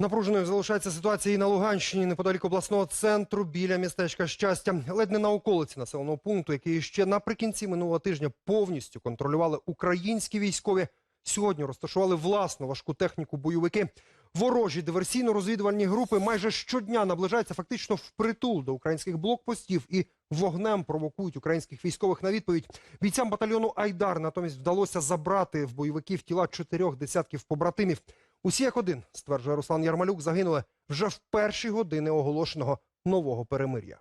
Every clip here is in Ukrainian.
Напруженою залишається ситуація і на Луганщині, неподалік обласного центру, біля містечка щастя. Ледь не на околиці населеного пункту, який ще наприкінці минулого тижня повністю контролювали українські військові. Сьогодні розташували власну важку техніку бойовики. Ворожі диверсійно-розвідувальні групи майже щодня наближаються фактично впритул до українських блокпостів і вогнем провокують українських військових на відповідь. Бійцям батальйону Айдар натомість вдалося забрати в бойовиків тіла чотирьох десятків побратимів. Усі як один, стверджує Руслан Ярмалюк, загинули вже в перші години оголошеного нового перемир'я.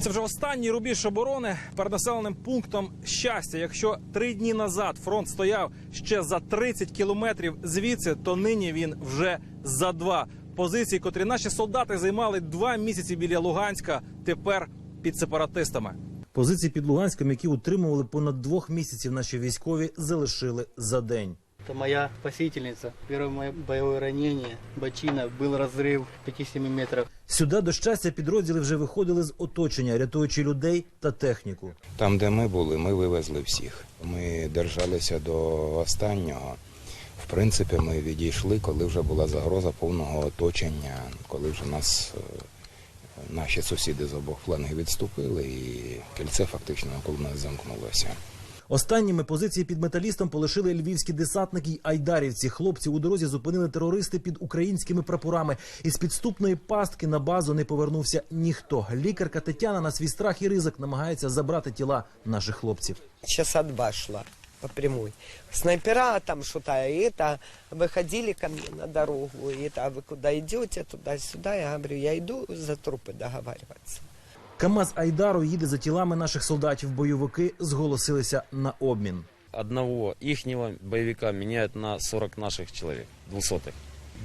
Це вже останній рубіж оборони перед населеним пунктом щастя. Якщо три дні назад фронт стояв ще за 30 кілометрів звідси, то нині він вже за два. Позиції, котрі наші солдати займали два місяці біля Луганська, тепер під сепаратистами. Позиції під Луганськом, які утримували понад двох місяців, наші військові залишили за день. Это моя спасительница. Первое мое боевое ранение. Бочина. Был разрыв 5-7 метров. Сюди до щастя підрозділи вже виходили з оточення, рятуючи людей та техніку. Там, де ми були, ми вивезли всіх. Ми держалися до останнього. В принципі, ми відійшли, коли вже була загроза повного оточення, коли вже нас е, наші сусіди з обох флангів відступили, і кільце фактично навколо нас замкнулося. Останніми позиції під металістом полишили львівські десантники й айдарівці. Хлопці у дорозі зупинили терористи під українськими прапорами. Із підступної пастки на базу не повернувся ніхто. Лікарка Тетяна на свій страх і ризик намагається забрати тіла наших хлопців. часа два шла по прямой. Снайпера там что-то, и это, выходили ко мне на дорогу, и это, а вы куда идете, туда-сюда, я говорю, я иду за трупы договариваться. КАМАЗ Айдару їде за тілами наших солдатів. Бойовики зголосилися на обмін. одного ихнего боевика меняют на 40 наших человек, двухсотых.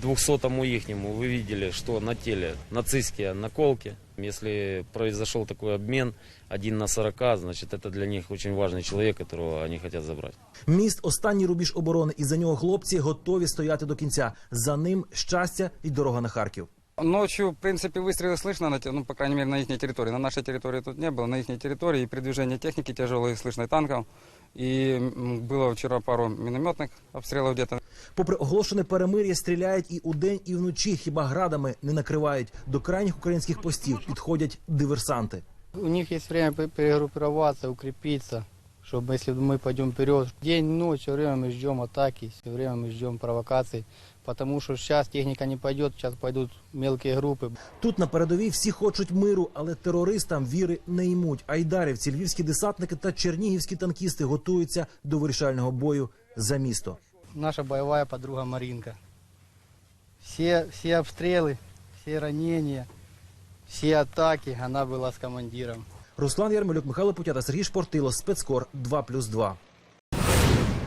Двухсотому ихнему вы видели, что на теле нацистские наколки. Если произошел такой обмен один на 40, значит это для них очень важный человек, которого они хотят забрать. Міст останній рубіж оборони, і за нього хлопці готові стояти до кінця. За ним щастя і дорога на Харків. Ночью, в принципе, выстрелы слышно, на те- ну, по крайней мере, на их территории. На нашей территории тут не было, на их территории и передвижение техники тяжелой слышно и танков. И м, было вчера пару минометных обстрелов где-то. Попри оголошене перемир'я, стріляють і удень, і вночі. Хіба градами не накривають. До крайніх українських постів підходять диверсанти. У них есть время пе- перегруппироваться, укрепиться, чтобы если мы пойдем вперед. День, ночь, все время мы ждем атаки, все время мы ждем провокаций. Потому что сейчас техника не пойдет, сейчас пойдут мелкие группы. Тут на передовій всі хочуть миру, але терористам віри не ймуть. Айдарівці, львівські десантники та чернігівські танкісти готуються до вирішального бою за місто. Наша боевая подруга Маринка. Все, все обстрелы, все ранения, все атаки, она была с командиром. Руслан Ярмолюк, Михайло Путята, Сергій Шпортило, спецкор 2+,2.